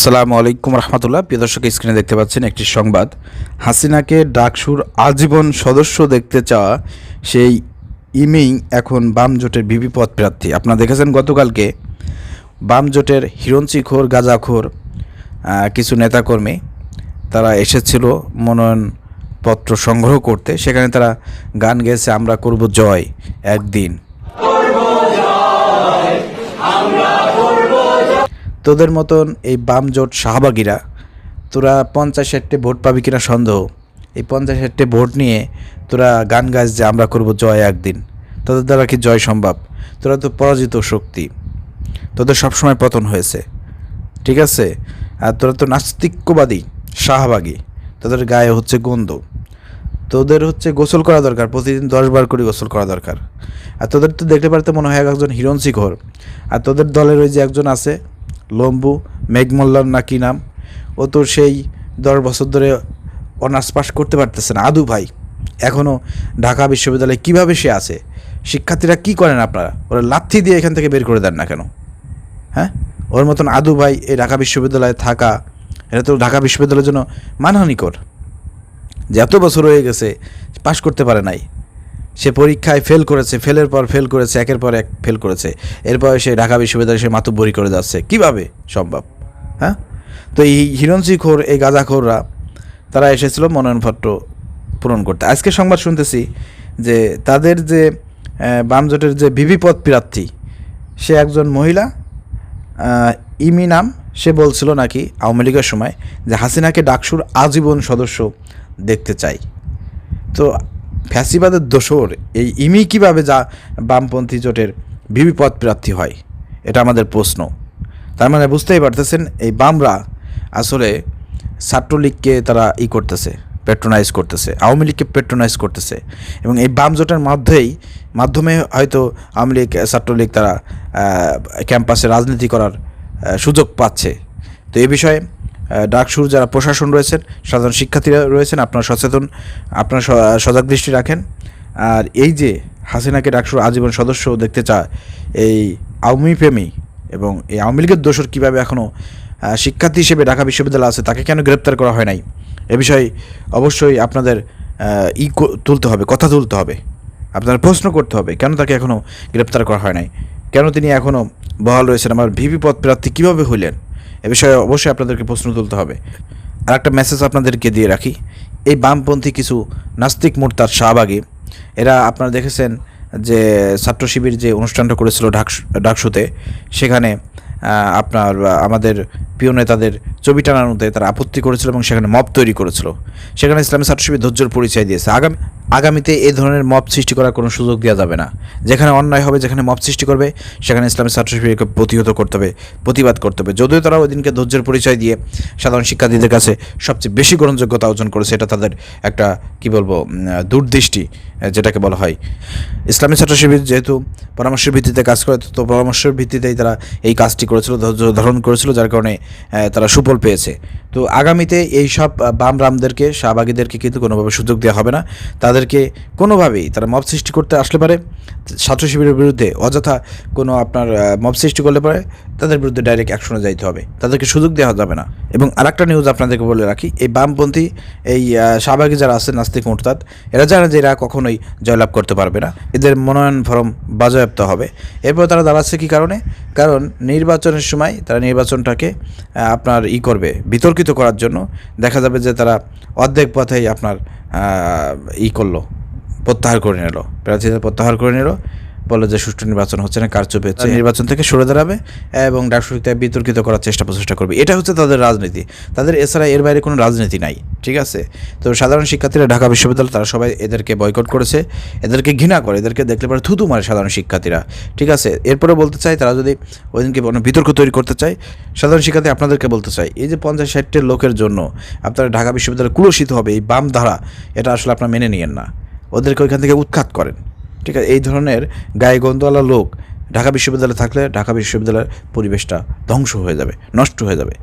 আসসালামু আলাইকুম রহমতুল্লাহ। প্রিয় দর্শক স্ক্রিনে দেখতে পাচ্ছেন একটি সংবাদ। হাসিনাকে ডাকসুর আজীবন সদস্য দেখতে চাওয়া সেই ইমিং এখন বাম জোটের পদ প্রার্থী। আপনারা দেখেছেন গতকালকে বাম জোটের হিরঞ্চিখোর গাজাখোর কিছু নেতাকর্মী, তারা এসেছিল মনোনয়নপত্র সংগ্রহ করতে। সেখানে তারা গান গেয়েছে, আমরা করব জয়, একদিন। তোদের মতন এই বাম জোট শাহবাগীরা, তোরা পঞ্চাশ ষাটটে ভোট পাবি কিনা সন্দেহ? এই পঞ্চাশ ষাটটে ভোট নিয়ে তোরা গান গাছ যে আমরা করব জয় একদিন। তোদের দ্বারা কি জয় সম্ভব? তোরা তো পরাজিত শক্তি। তোদের সবসময় পতন হয়েছে। ঠিক আছে? আর তোরা তো নাস্তিক্যবাদী, শাহবাগী। তোদের গায়ে হচ্ছে গন্ধ। তোদের হচ্ছে গোসল করা দরকার, প্রতিদিন দশ বার করে গোসল করা দরকার। আর তোদের তো দেখতে পারতে মনে হয় এক একজন হিরণসি ঘর আর তোদের দলের ওই যে একজন আছে লম্বু মেঘমল্লার না কি নাম? ও তো সেই দশ বছর ধরে অনার্স পাস করতে পারতেছে না। আদু ভাই এখনও ঢাকা বিশ্ববিদ্যালয়ে কীভাবে সে আছে? শিক্ষার্থীরা কি করেন আপনারা? ওরা লাথি দিয়ে এখান থেকে বের করে দেন না কেন? হ্যাঁ? ওর মতন আদু ভাই এই ঢাকা বিশ্ববিদ্যালয়ে থাকা, এটা তো ঢাকা বিশ্ববিদ্যালয়ের জন্য মানহানিকর। যে এত বছর হয়ে গেছে, পাশ করতে পারে নাই। সে পরীক্ষায় ফেল করেছে ফেলের পর ফেল করেছে, একের পর এক ফেল করেছে। এরপর সে ঢাকা বিশ্ববিদ্যালয়ে সে মাতুব্বরি করে যাচ্ছে। কীভাবে সম্ভব? হ্যাঁ? তো এই হিরণসি খোর, এই গাঁজাখোররা তারা এসেছিল মনোনয়নপত্র পূরণ করতে। আজকে সংবাদ শুনতেছি যে তাদের যে বামজোটের যে ভিভি পদ প্রার্থী, সে একজন মহিলা ইমি নাম, সে বলছিল নাকি আওয়ামী লীগের সময় যে হাসিনাকে ডাকসুর আজীবন সদস্য দেখতে চাই। তো ফ্যাসিবাদের দোসর এই ইমি কীভাবে যা বামপন্থী জোটের ভিভি প্রার্থী হয়, এটা আমাদের প্রশ্ন। তার মানে বুঝতেই পারতেছেন, এই বামরা আসলে ছাত্রলীগকে তারা ই করতেছে পেট্রোনাইজ করতেছে, আওয়ামী লীগকে পেট্রোনাইজ করতেছে এবং এই বাম জোটের মধ্যেই, মাধ্যমে হয়তো আওয়ামী লীগ, ছাত্রলীগ তারা ক্যাম্পাসে রাজনীতি করার সুযোগ পাচ্ছে। তো এ বিষয়ে ডাকসুর যারা প্রশাসন রয়েছেন, সাধারণ শিক্ষার্থীরা রয়েছেন, আপনারা সচেতন, আপনারা সজাগ দৃষ্টি রাখেন। আর এই যে হাসিনাকে ডাকসুর আজীবন সদস্য দেখতে চায়, এই আওয়ামী প্রেমী এবং এই আওয়ামী লীগের দোষর কীভাবে এখনও শিক্ষার্থী হিসেবে ঢাকা বিশ্ববিদ্যালয় আছে, তাকে কেন গ্রেপ্তার করা হয় নাই? এ বিষয়ে অবশ্যই আপনাদের ই তুলতে হবে, কথা তুলতে হবে। আপনার প্রশ্ন করতে হবে, কেন তাকে এখনও গ্রেপ্তার করা হয় নাই? কেন তিনি এখনও বহাল রয়েছেন? আমার ভিপি পদ প্রার্থী কীভাবে হইলেন? এ বিষয়ে অবশ্যই আপনাদেরকে প্রশ্ন তুলতে হবে। আর একটা মেসেজ আপনাদেরকে দিয়ে রাখি। এই বামপন্থী কিছু নাস্তিক মোর্তার শাহবাগে, এরা আপনারা দেখেছেন যে ছাত্র শিবির যে অনুষ্ঠানটা করেছিল ঢাকসু ডাকসুতে সেখানে আপনার, আমাদের প্রিয় নেতাদের ছবি টানানোতে তারা আপত্তি করেছিল এবং সেখানে মব তৈরি করেছিল। সেখানে ইসলামী ছাত্র শিবির ধৈর্যের পরিচয় দিয়েছে। আগামী, আগামীতে এই ধরনের মব সৃষ্টি করার কোনো সুযোগ দেওয়া যাবে না। যেখানে অন্যায় হবে, যেখানে মব সৃষ্টি করবে, সেখানে ইসলামী ছাত্র শিবিরকে প্রতিহত করতে হবে, প্রতিবাদ করতে হবে। যদিও তারা ওই দিনকে ধৈর্যের পরিচয় দিয়ে সাধারণ শিক্ষার্থীদের কাছে সবচেয়ে বেশি গ্রহণযোগ্যতা অর্জন করেছে, এটা তাদের একটা, কি বলব দূরদৃষ্টি, যেটাকে বলা হয়। ইসলামী ছাত্র শিবির যেহেতু পরামর্শের ভিত্তিতে কাজ করে, তো পরামর্শের ভিত্তিতেই তারা এই কাজটি করেছিল, ধৈর্য ধারণ করেছিল, যার কারণে তারা সুফল পেয়েছে তো আগামীতে এই সব বাম রামদেরকে, শাহবাগীদেরকে কিন্তু কোনোভাবে সুযোগ দেওয়া হবে না। তাদেরকে কোনোভাবেই তারা মব সৃষ্টি করতে আসলে পারে। ছাত্র শিবিরের বিরুদ্ধে অযথা কোনো আপনার মব সৃষ্টি করলে পারে, তাদের বিরুদ্ধে ডাইরেক্ট অ্যাকশনে যাইতে হবে। তাদেরকে সুযোগ দেওয়া যাবে না। এবং আরেকটা নিউজ আপনাদেরকে বলে রাখি, এই বামপন্থী, এই শাহবাগী যারা আছে, নাস্তিক মোরতাদ, এরা জানে যে এরা কখনোই জয়লাভ করতে পারবে না। এদের মনোনয়ন ফরম বাজেয়াপ্ত হবে। এরপর তারা দাঁড়াচ্ছে কী কারণে? কারণ নির্বাচনের সময় তারা নির্বাচনটাকে আপনার ই করবে বিতর্কিত করার জন্য দেখা যাবে যে তারা অর্ধেক পথেই আপনার ই করল, প্রত্যাহার করে নিল প্রার্থীদের প্রত্যাহার করে নিল। বলে যে সুষ্ঠু নির্বাচন হচ্ছে না, কারচুপ হচ্ছে। নির্বাচন থেকে সরে দাঁড়াবে এবং ডাকসুরিতে বিতর্কিত করার চেষ্টা প্রচেষ্টা করবে। এটা হচ্ছে তাদের রাজনীতি। তাদের এছাড়া এর বাইরে কোনো রাজনীতি নাই, ঠিক আছে? তো সাধারণ শিক্ষার্থীরা ঢাকা বিশ্ববিদ্যালয়, তারা সবাই এদেরকে বয়কট করেছে, এদেরকে ঘৃণা করে, এদেরকে দেখলে পরে থুতু মারে সাধারণ শিক্ষার্থীরা, ঠিক আছে? এরপরে বলতে চাই, তারা যদি ওই দিনকে কোনো বিতর্ক তৈরি করতে চায়, সাধারণ শিক্ষার্থী আপনাদেরকে বলতে চাই, এই যে পঞ্চাশ ষাটটের লোকের জন্য আপনারা ঢাকা বিশ্ববিদ্যালয় কুলসিত হবে, এই বাম ধারা, এটা আসলে আপনারা মেনে নিয়েন না। ওদেরকে ওইখান থেকে উৎখাত করেন। ঠিক আছে, এই ধরনের গায়ে গন্ধওয়ালা লোক ঢাকা বিশ্ববিদ্যালয়ে থাকলে ঢাকা বিশ্ববিদ্যালয়ের পরিবেশটা ধ্বংস হয়ে যাবে, নষ্ট হয়ে যাবে।